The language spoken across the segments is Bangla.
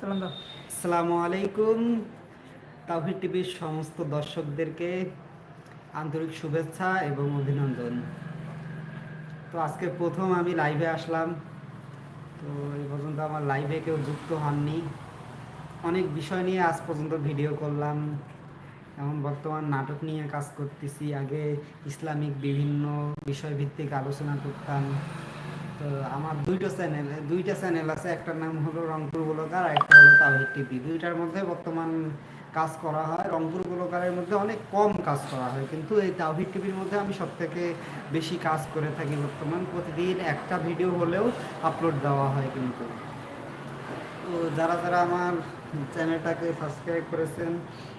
সালাম আলাইকুম। তাওহিদ টিভির সমস্ত দর্শকদেরকে আন্তরিক শুভেচ্ছা এবং অভিনন্দন। তো আজকে প্রথম আমি লাইভে আসলাম। তো এই পর্যন্ত আমার লাইভে কেউ যুক্ত হননি। অনেক বিষয় নিয়ে আজ পর্যন্ত ভিডিও করলাম। এখন বর্তমান নাটক নিয়ে কাজ করতেছি। আগে ইসলামিক বিভিন্ন বিষয়ভিত্তিক আলোচনা করতাম। তো আমার দুইটা চ্যানেল দুইটা চ্যানেল আছে, একটার নাম হলো রংপুর গোলকার আর একটা হলো তাওহিদ টিভি। দুইটার মধ্যে বর্তমান কাজ করা হয়। রংপুর গোলকারের মধ্যে অনেক কম কাজ করা হয়, কিন্তু এই তাওহিদ টিভির মধ্যে আমি সব থেকে বেশি কাজ করে থাকি বর্তমান। প্রতিদিন একটা ভিডিও হলেও আপলোড দেওয়া হয় কিন্তু। তো যারা যারা আমার চ্যানেলটাকে সাবস্ক্রাইব করেছেন,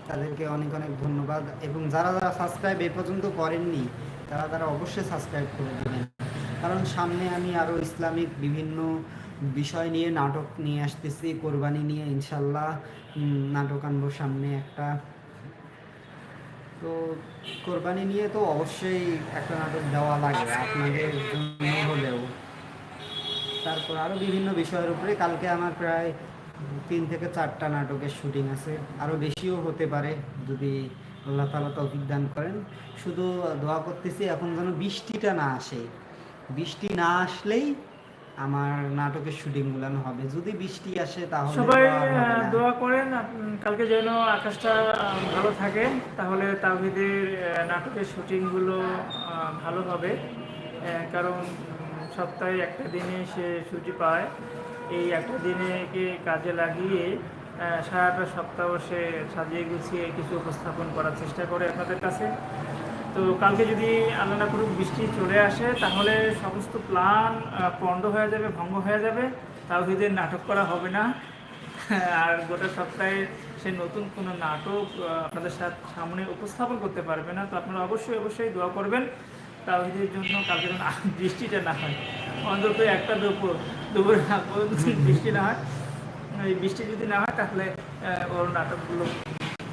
তাদেরকে অনেক অনেক ধন্যবাদ। এবং যারা যারা সাবস্ক্রাইব এ পর্যন্ত করেননি, তারা তারা অবশ্যই সাবস্ক্রাইব করে দেবেন। কারণ সামনে আমি আরও ইসলামিক বিভিন্ন বিষয় নিয়ে, নাটক নিয়ে আসতেছি, কোরবানি নিয়ে, ইনশাল্লাহ নাটক আনব সামনে একটা। তো কোরবানি নিয়ে তো অবশ্যই একটা নাটক দেওয়া লাগে আপনাদের জন্য হলেও। তারপর আরও বিভিন্ন বিষয়ের উপরে কালকে আমার প্রায় তিন থেকে চারটা নাটকের শুটিং আছে। আরও বেশিও হতে পারে যদি আল্লাহ তালা তৌফিক দান করেন। শুধু দোয়া করতেছি, এখন যেন বৃষ্টিটা না আসে। বৃষ্টি না আসলেই আমার নাটকের শুটিংগুলো হবে। যদি বৃষ্টি আসে তাহলে সবাই। দোয়া করেন কালকে যেন আকাশটা ভালো থাকে তাহলে তাহিদের নাটকের শুটিংগুলো ভালো হবে। কারণ সপ্তাহে একটা দিনে সে ছুটি পায়। এই একটা দিনেকে কাজে লাগিয়ে সারাটা সপ্তাহ সে সাজিয়ে গুছিয়ে কিছু উপস্থাপন করার চেষ্টা করে আপনাদের কাছে। তো কালকে যদি আল্লাহ না করুক, বৃষ্টি চলে আসে, তাহলে সমস্ত প্ল্যান পণ্ড হয়ে যাবে, ভঙ্গ হয়ে যাবে। তাও তাওহিদের নাটক করা হবে না। আর গোটা সপ্তাহে সে নতুন কোনো নাটক আপনাদের সাথে, সামনে উপস্থাপন করতে পারবে না। তো আপনারা অবশ্যই অবশ্যই দোয়া করবেন তাওহিদের জন্য কালকে যেন বৃষ্টিটা না হয়। অন্তত একটা দুপুর দুপুর বৃষ্টি না হয়। এই বৃষ্টি যদি না হয়, তাহলে ওর নাটকগুলো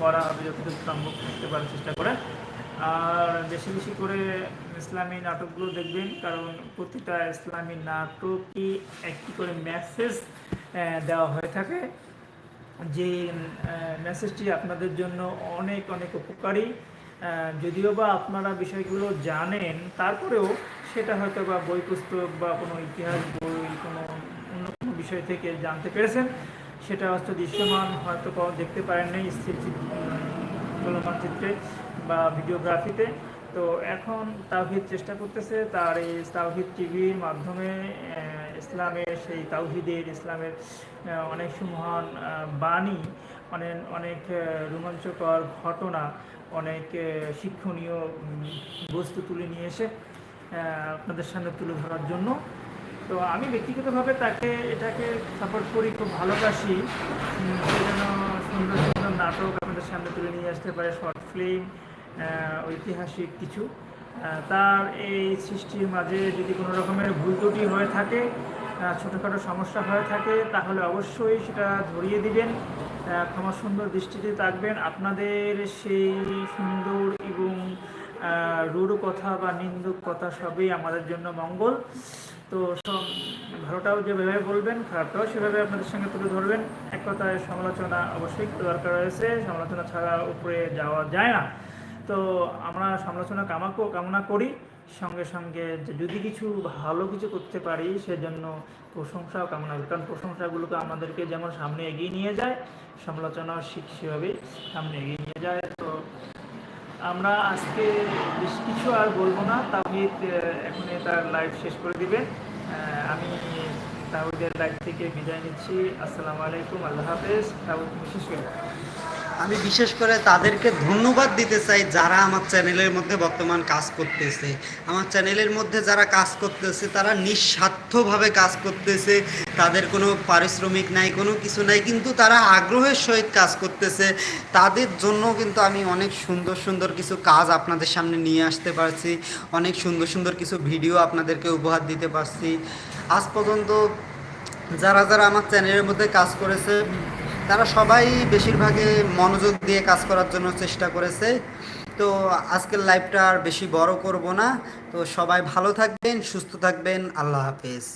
করা হবে, যতটুকু সম্ভব করতে পারার চেষ্টা করে আর বেশি বেশি করে ইসলামী নাটকগুলো দেখবেন, কারণ প্রতিটা ইসলামী নাটকই একটি করে মেসেজ দেওয়া হয়ে থাকে। যে মেসেজটি আপনাদের জন্য অনেক অনেক উপকারী। যদিও বা আপনারা বিষয়গুলো জানেন, তারপরেও সেটা হয়তো বা বই পুস্তক বা কোনো ইতিহাস বই, কোনো অন্য কোনো বিষয় থেকে জানতে পেরেছেন। সেটা হচ্ছে দৃশ্যমান, হয়তো দেখতে পারেন নাই স্থির চলমান চিত্রে। বা ভিডিওগ্রাফিতে। তো এখন তাওহিদ চেষ্টা করতেছে তার এই তাওহিদ টিভির মাধ্যমে ইসলামের সেই তাওহিদের, ইসলামের অনেক সুমহান বাণী অনেক অনেক রোমাঞ্চকর ঘটনা, অনেক শিক্ষণীয় বস্তু তুলে নিয়ে এসে আপনাদের সামনে তুলে ধরার জন্য। তো আমি ব্যক্তিগতভাবে তাকে, এটাকে সাপোর্ট করি, খুব ভালোবাসি। সে যেন সুন্দর সুন্দর নাটক আপনাদের সামনে তুলে নিয়ে আসতে পারে, শর্ট ফিল্ম ঐতিহাসিক কিছু। তার এই সৃষ্টির মাঝে যদি কোনো রকমের ভুল ত্রুটি হয়ে থাকে ছোটোখাটো সমস্যা হয়ে থাকে, তাহলে অবশ্যই সেটা ধরিয়ে দিবেন। ক্ষমা সুন্দর দৃষ্টিতে থাকবেন। আপনাদের সেই সুন্দর এবং রূঢ় কথা বা নিন্দুক কথা সবই আমাদের জন্য মঙ্গল। তো সব ভালোটাও যেভাবে বলবেন, খারাপটাও সেভাবে আপনাদের সঙ্গে তুলে ধরবেন। এক কথায় সমালোচনা অবশ্যই দরকার রয়েছে। সমালোচনা ছাড়া উপরে যাওয়া যায় না। তো আমরা সমালোচনা কামাকো, কামনা করি। সঙ্গে সঙ্গে যদি কিছু ভালো কিছু করতে পারি, সেজন্য প্রশংসাও কামনা করি। কারণ প্রশংসাগুলোকে আমাদেরকে যেমন সামনে এগিয়ে নিয়ে যায় সমালোচনাও শিখ সেভাবেই সামনে এগিয়ে নিয়ে যায়। তো আমরা আজকে বেশ কিছু আর বলব না। তাহিদ এখন তার লাইভ শেষ করে দিবে আমি তাহিদের লাইভ থেকে বিদায় নিচ্ছি। আসসালামু আলাইকুম। আল্লাহ হাফেজ। তাহিদ বিশেষ করে। আমি বিশেষ করে তাদেরকে ধন্যবাদ দিতে চাই যারা আমার চ্যানেলের মধ্যে বর্তমান কাজ করতেছে। আমার চ্যানেলের মধ্যে যারা কাজ করতেছে, তারা নিঃস্বার্থভাবে কাজ করতেছে। তাদের কোনো পারিশ্রমিক নাই, কোনো কিছু নাই, কিন্তু তারা আগ্রহের সহিত কাজ করতেছে। তাদের জন্য কিন্তু আমি অনেক সুন্দর সুন্দর কিছু কাজ আপনাদের সামনে নিয়ে আসতে পারছি। অনেক সুন্দর সুন্দর কিছু ভিডিও আপনাদেরকে উপহার দিতে পারছি। আজ পর্যন্ত যারা যারা আমার চ্যানেলের মধ্যে কাজ করেছে তারা সবাই বেশিরভাগে মনোযোগ দিয়ে কাজ করার জন্য চেষ্টা করেছে। তো আজকের লাইভটা আর বেশি বড় করব না। তো সবাই ভালো থাকবেন, সুস্থ থাকবেন। আল্লাহ হাফেজ।